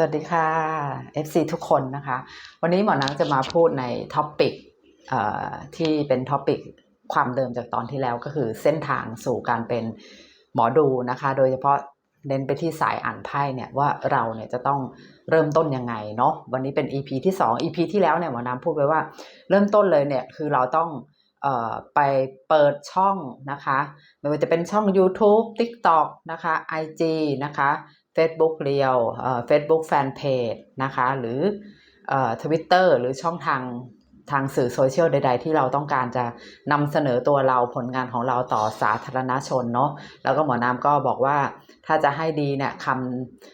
สวัสดีค่ะ FC ทุกคนนะคะ วันนี้หมอนังจะมาพูดในท็อปปิกที่เป็นท็อปปิกความเดิมจากตอนที่แล้วก็คือเส้นทางสู่การเป็นหมอดูนะคะ โดยเฉพาะเน้นไปที่สายอ่านไพ่เนี่ยว่าเราเนี่ยจะต้องเริ่มต้นยังไงเนาะวันนี้เป็น EP ที่ 2 EP ที่แล้วเนี่ยหมอน้ำพูดไว้ว่า เริ่มต้นเลยเนี่ยคือเราต้องออไปเปิดช่องนะคะ ไม่ว่าจะเป็นช่อง YouTube TikTok นะคะ IG นะคะ Facebook เรียวเอ่อ Facebook Fanpage นะคะหรือเอ่อ Twitter หรือช่องทางทางสื่อโซเชียลใด ๆ ที่เราต้องการจะนำเสนอตัวเราผลงานของเราต่อสาธารณชนเนาะแล้วก็หมอน้ำก็บอกว่าถ้าจะให้ดีเนี่ยค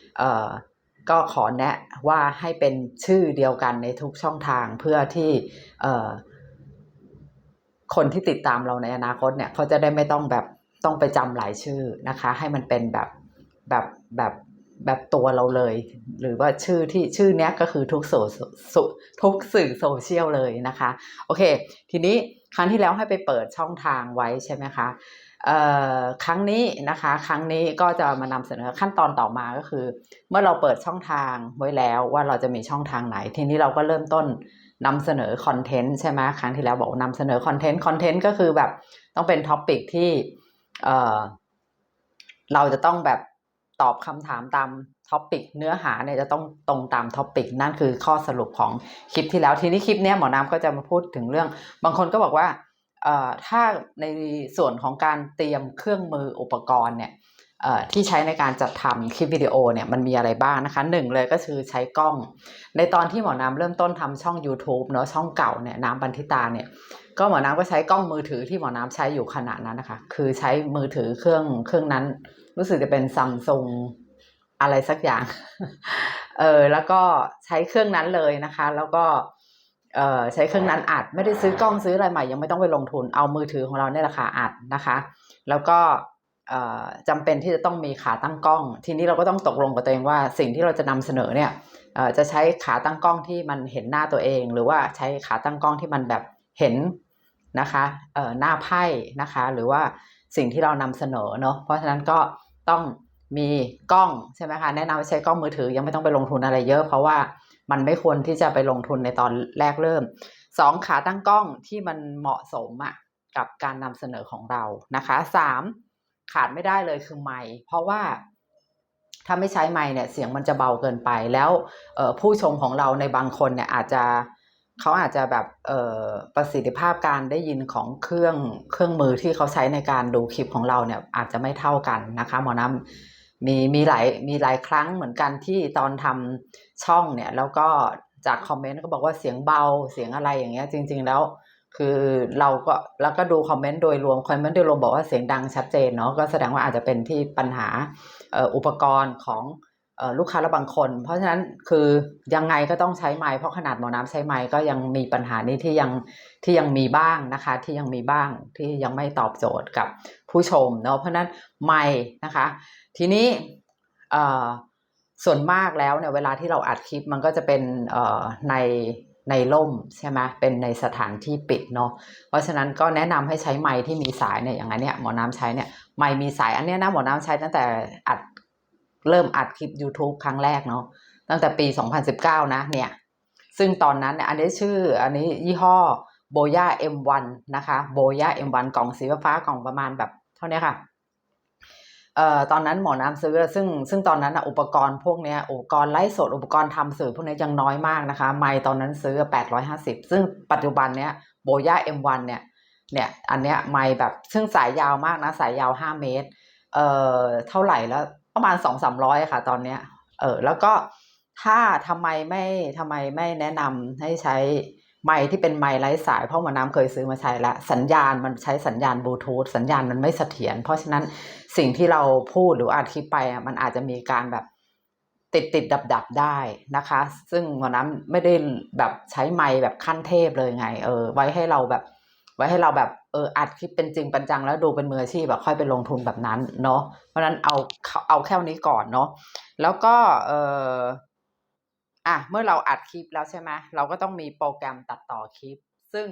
ำก็ขอแนะว่าให้เป็นชื่อเดียวกันในทุกช่องทางเพื่อที่คนที่ติดตามเราในอนาคตเนี่ยเขาจะได้ไม่ต้องแบบต้องไปจำหลายชื่อนะคะ ให้มันเป็นแบบแบบแบบ แบบตัวเราเลย หรือว่าชื่อที่ชื่อเนี้ยก็คือทุกโซสุทุกสื่อโซเชียลเลยนะคะ โอเค ทีนี้ครั้งที่แล้วให้ไปเปิดช่องทางไว้ใช่ไหมคะครั้งนี้นะคะ ครั้งนี้ก็จะมานำเสนอขั้นตอนต่อมาก็คือ เมื่อเราเปิดช่องทางไว้แล้วว่าเราจะมีช่องทางไหน ทีนี้เราก็เริ่มต้นนำเสนอคอนเทนต์ใช่ไหมครั้งที่แล้วบอกว่านำเสนอคอนเทนต์คอนเทนต์ก็คือแบบต้องเป็นท็อปิกที่เเราจะต้องแบบ ตอบคำถามตามท็อปิกเนื้อหาเนี่ยจะต้องตรงตามท็อปิกนั่นคือข้อสรุปของคลิปที่แล้วทีนี้คลิปเนี้ยหมอน้ำก็จะมาพูดถึงเรื่อง บางคนก็บอกว่าถ้าในส่วนของการเตรียมเครื่องมืออุปกรณ์เนี่ยที่ใช้ในการจัดทำคลิปวิดีโอเนี่ยมันมีอะไรบ้างนะคะหนึ่งเลยก็คือใช้กล้อง ในตอนที่หมอน้ำเริ่มต้นทำช่อง YouTube เนาะช่องเก่าเนี่ยน้ำบันทิตาเนี่ยก็หมอน้ำก็ใช้กล้องมือถือที่หมอน้ำใช้อยู่ขณะนั้นนะคะ คือใช้มือถือเครื่องเครื่องนั้น รู้สึกจะเป็นซัมซุงอะไรสักอย่าง เออแล้วก็ใช้เครื่องนั้นเลยนะคะ แล้วก็เออใช้เครื่องนั้นอัดไม่ได้ซื้อกล้องซื้ออะไรใหม่ยังไม่ต้องไปลงทุนเอามือถือของเราเนี่ยแหละค่ะอัดนะคะ แล้วก็เออจำเป็นที่จะต้องมีขาตั้งกล้อง ทีนี้เราก็ต้องตกลงกับตัวเองว่าสิ่งที่เราจะนำเสนอเนี่ยเออจะใช้ขาตั้งกล้องที่มันเห็นหน้าตัวเอง หรือว่าใช้ขาตั้งกล้องที่มันแบบเห็นนะคะเออหน้าไพ่นะคะ หรือว่าสิ่งที่เรานำเสนอเนาะเพราะฉะนั้นก็ ต้องมีกล้องใช่ไหมคะแนะนำให้ใช้กล้องมือถือยังไม่ต้องไปลงทุนอะไรเยอะ เพราะว่ามันไม่ควรที่จะไปลงทุนในตอนแรกเริ่มสองขาตั้งกล้องที่มันเหมาะสมอะกับการนำเสนอของเรานะคะสามขาดไม่ได้เลยคือไมค์เพราะว่าถ้าไม่ใช้ไมค์เนี่ยเสียงมันจะเบาเกินไปแล้วผู้ชมของเราในบางคนเนี่ยอาจจะ เขาอาจจะแบบเอ่อประสิทธิภาพการได้ยินของเครื่องเครื่องมือที่เขาใช้ในการดูคลิปของเราเนี่ยอาจจะไม่เท่ากันนะคะหมอน้ำมีมีหลายมีหลายครั้งเหมือนกันที่ตอนทำช่องเนี่ยแล้วก็จากคอมเมนต์ก็บอกว่าเสียงเบาเสียงอะไรอย่างเงี้ยจริง ๆ แล้วคือเราก็แล้วก็ดูคอมเมนต์โดยรวมคอมเมนต์โดยรวมบอกว่าเสียงดังชัดเจนเนาะก็แสดงว่าอาจจะเป็นที่ปัญหาอุปกรณ์ของ ลูกค้าและบางคน เพราะฉะนั้นคือยังไงก็ต้องใช้ไมค์เพราะขนาดหมอน้ำใช้ไมค์ก็ยังมีปัญหานี้ที่ยังที่ยังมีบ้างนะคะ ที่ยังมีบ้างที่ยังไม่ตอบโจทย์กับผู้ชมเนาะเพราะฉะนั้นไมค์นะคะ ทีนี้ส่วนมากแล้วเนี่ยเวลาที่เราอัดคลิปมันก็จะเป็นในในร่มใช่ไหมเป็นในสถานที่ปิดเนาะเพราะฉะนั้นก็แนะนำให้ใช้ไมค์ที่มีสายเนี่ยอย่างนั้นเนี่ยหมอน้ำใช้เนี่ยไมค์มีสายอันเนี้ยนะหมอน้ำใช้ตั้งแต่อัด เริ่มอัดคลิป YouTube ครั้งแรกเนาะตั้งแต่ปี 2019 นะเนี่ย ซึ่งตอนนั้นเนี่ยอันนี้ชื่ออันนี้ยี่ห้อโบย่า M1 นะคะโบย่า M1 กล่องสีฟ้ากล่องประมาณแบบเท่านี้ค่ะเอ่อตอนนั้นหมอน้ำซื้อซึ่งซึ่งตอนนั้นอุปกรณ์พวกเนี้ยอุปกรณ์ไลฟ์สดอุปกรณ์ทำสื่อพวกนี้ยังน้อยมากนะคะไมค์ตอนนั้นซื้อ 850 ซึ่งปัจจุบันเนี้ยโบย่า M1 เนี่ยเนี่ยอันเนี้ยไมค์แบบซึ่งสายยาวมากนะ สายยาว 5 เมตร เอ่อเท่าไหร่แล้ว ประมาณ2-300ค่ะ ตอนเนี้ย เออ แล้วก็ถ้าทำไมไม่ทำไมไม่แนะนำให้ใช้ไมค์ที่เป็นไมค์ไร้สาย เพราะหมอน้ำเคยซื้อมาใช้แล้วสัญญาณมันใช้สัญญาณบลูทูธสัญญาณมันไม่เสถียรเพราะฉะนั้นสิ่งที่เราพูดหรืออัดคลิปไปมันอาจจะมีการแบบติดติดดับดับได้นะคะ ซึ่งวันนั้นไม่ได้แบบใช้ไมค์แบบขั้นเทพเลยไง เออ ไว้ให้เราแบบ ไว้ให้เราแบบ เอออัดคลิปเป็นจริงเป็นจังแล้วดูเป็นมืออาชีพแบบค่อยไปลงทุนแบบนั้นเนาะเพราะฉะนั้นเอาเอาแค่นี้ก่อนเนาะแล้วก็เอออะเมื่อเราอัดคลิปแล้วใช่ไหมเราก็ต้องมีโปรแกรมตัดต่อคลิป ซึ่ง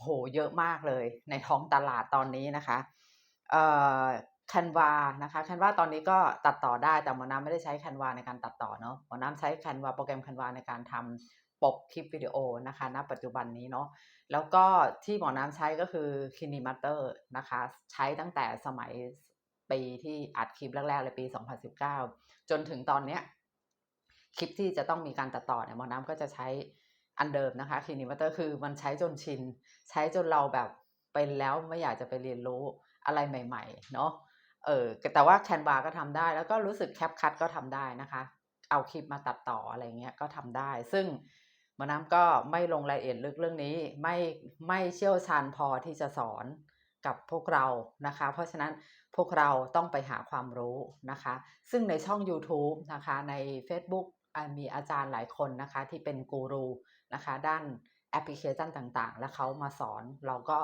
โหเยอะมากเลยในท้องตลาดตอนนี้นะคะเอ่อ Canva นะคะ Canva ตอนนี้ก็ตัดต่อได้แต่หมอน้ำไม่ได้ใช้ Canva ในการตัดต่อเนาะหมอน้ำใช้ Canva โปรแกรม Canva ในการทำ ปกคลิปวิดีโอนะคะณปัจจุบันนี้เนาะแล้วก็ที่หมอน้ำใช้ก็คือ KineMaster นะคะ ใช้ตั้งแต่สมัยปีที่อัดคลิปแรกๆเลยปี 2019 จนถึงตอนเนี้ยคลิปที่จะต้องมีการตัดต่อเนี่ยหมอน้ำก็จะใช้อันเดิมนะคะ KineMaster คือมันใช้จนชิน ใช้จนเราแบบเป็นแล้วไม่อยากจะไปเรียนรู้อะไรใหม่ ๆ เนาะเออแต่ว่า Canva ก็ทำได้ แล้วก็รู้สึก CapCut ก็ทำได้นะคะ เอาคลิปมาตัดต่ออะไรเงี้ยก็ทำได้ ซึ่ง มอน้ำก็ไม่ลงรายละเอียดลึกเรื่องนี้ไม่ไม่เชี่ยวชาญพอที่จะสอนกับพวกเรานะคะ เพราะฉะนั้นพวกเราต้องไปหาความรู้นะคะ ซึ่งในช่อง YouTube นะคะใน Facebook มีอาจารย์หลายคนนะคะที่เป็นกูรูนะคะด้านแอปพลิเคชันต่างๆ แล้วเขามาสอนเราก็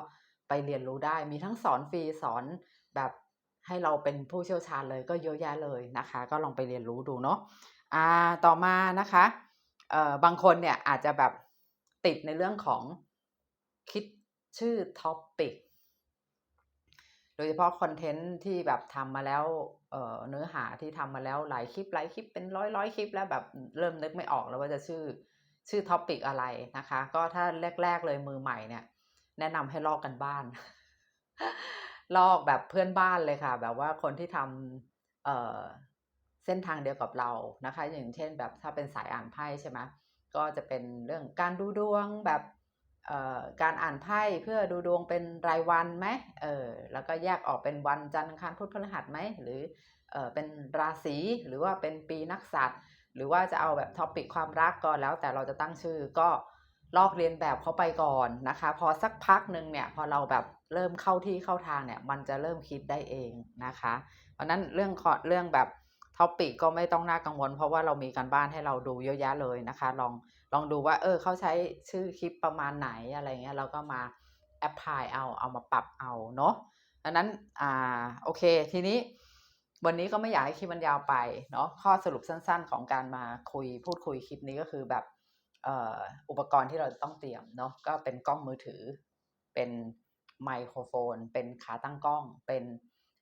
ไปเรียนรู้ได้มีทั้งสอนฟรีสอนแบบให้เราเป็นผู้เชี่ยวชาญเลยก็เยอะแยะเลยนะคะ ก็ลองไปเรียนรู้ดูเนาะอ่าต่อมานะคะ บางคนเนี่ยอาจจะแบบติดในเรื่องของคิดชื่อท็อปปิกโดยเฉพาะคอนเทนต์ที่แบบทำมาแล้วเอ่อเนื้อหาที่ทำมาแล้วหลายคลิปหลายคลิปเป็นร้อยร้อยคลิปแล้วแบบเริ่มนึกไม่ออกแล้วว่าจะชื่อชื่อท็อปปิกอะไรนะคะ ก็ถ้าแรก ๆ เลยมือใหม่เนี่ย แนะนำให้ลอกกันบ้าน ลอกแบบเพื่อนบ้านเลยค่ะ แบบว่าคนที่ทำ เส้นทางเดียวกับเรานะคะ อย่างเช่นแบบถ้าเป็นสายอ่านไพ่ใช่ไหมก็จะเป็นเรื่องการดูดวงแบบเอ่อการอ่านไพ่เพื่อดูดวงเป็นรายวันไหมเออแล้วก็แยกออกเป็นวันจันทร์คารพุธพฤหัสไหมหรือเออเป็นราศีหรือว่าเป็นปีนักษัตริย์หรือว่าจะเอาแบบท็อปิกความรักก็แล้วแต่เราจะตั้งชื่อก็ลอกเรียนแบบเขาไปก่อนนะคะ พอสักพักหนึ่งเนี่ยพอเราแบบเริ่มเข้าที่เข้าทางเนี่ยมันจะเริ่มคิดได้เองนะคะ เพราะนั้นเรื่องเรื่องแบบ ท็อปิกก็ไม่ต้องน่ากังวล เพราะว่าเรามีการบ้านให้เราดูเยอะแยะเลยนะคะ ลองลองดูว่าเออเขาใช้ชื่อคลิปประมาณไหนอะไรเงี้ยเราก็มาแอพพลายเอาเอามาปรับเอาเนาะดังนั้นอ่าโอเคทีนี้วันนี้ก็ไม่อยากให้คลิปมันยาวไปเนาะข้อสรุปสั้น ๆ ของการมาคุยพูดคุยคลิปนี้ก็คือแบบอุปกรณ์ที่เราต้องเตรียมเนาะก็เป็นกล้องมือถือ เป็นไมโครโฟน เป็นขาตั้งกล้อง เป็น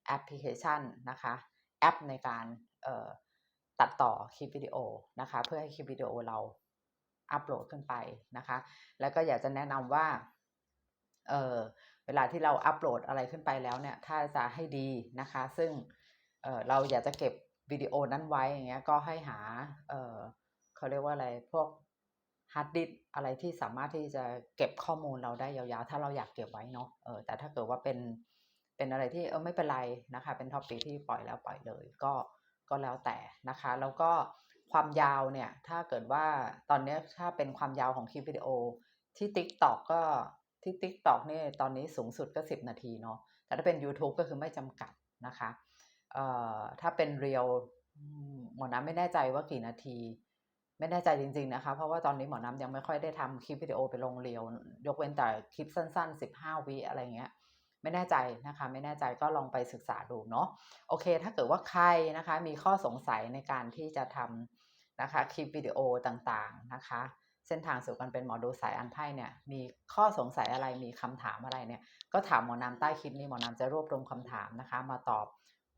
แอปพลิเคชันนะคะ แอปในการ ตัดต่อคลิปวิดีโอนะคะเพื่อให้คลิปวิดีโอเราอัปโหลดขึ้นไปนะคะ แล้วก็อยากจะแนะนำว่าเออเวลาที่เราอัปโหลดอะไรขึ้นไปแล้วเนี่ยถ้าจะให้ดีนะคะ ซึ่งเเราอยากจะเก็บวิดีโอนั้นไว้อย่างเงี้ยก็ให้หาเเขาเรียกว่าอะไรพวกฮาร์ดดิสอะไรที่สามารถที่จะเก็บข้อมูลเราได้ยาวๆ ถ้าเราอยากเก็บไว้เนาะเออแต่ถ้าเกิดว่าเป็นเป็นอะไรที่เออไม่เป็นไรนะคะ เป็นท็อปิกที่ปล่อยแล้วปล่อยเลย ก็ ก็แล้วแต่นะคะ แล้วก็ความยาวเนี่ย ถ้าเกิดว่าตอนนี้ถ้าเป็นความยาวของคลิปวิดีโอ ที่ TikTok ก็ที่ TikTok นี่ตอนนี้สูงสุดก็ 10 นาทีเนาะแต่ถ้าเป็น YouTube ก็คือไม่จำกัดนะคะเอ่อถ้าเป็นเรียวหมอน้ำไม่แน่ใจว่ากี่นาที ไม่แน่ใจจริง ๆนะคะ เพราะว่าตอนนี้หมอน้ำยังไม่ค่อยได้ทำคลิปวิดีโอไปลงเรียวยกเว้นแต่คลิปสั้น ๆ 15 วิอะไรเงี้ย ไม่แน่ใจนะคะ ไม่แน่ใจก็ลองไปศึกษาดูเนาะโอเค ถ้าเกิดว่าใครนะคะมีข้อสงสัยในการที่จะทำนะคะคลิปวิดีโอต่างๆนะคะ เส้นทางสู่การเป็นหมอดูสายอันไพ่เนี่ยมีข้อสงสัยอะไรมีคำถามอะไรเนี่ย ก็ถามหมอนำใต้คลิปนี้หมอนำจะรวบรวมคำถามนะคะ มาตอบ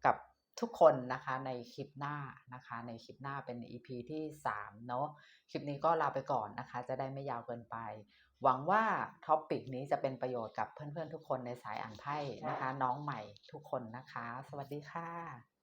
กับทุกคนนะคะในคลิปหน้านะคะ ในคลิปหน้าเป็น EP ที่ 3 เนาะคลิปนี้ก็ลาไปก่อนนะคะ จะได้ไม่ยาวเกินไป หวังว่าท็อปปิกนี้จะเป็นประโยชน์กับเพื่อนๆทุกคนในสายอ่านไพ่นะคะ น้องใหม่ทุกคนนะคะ สวัสดีค่ะ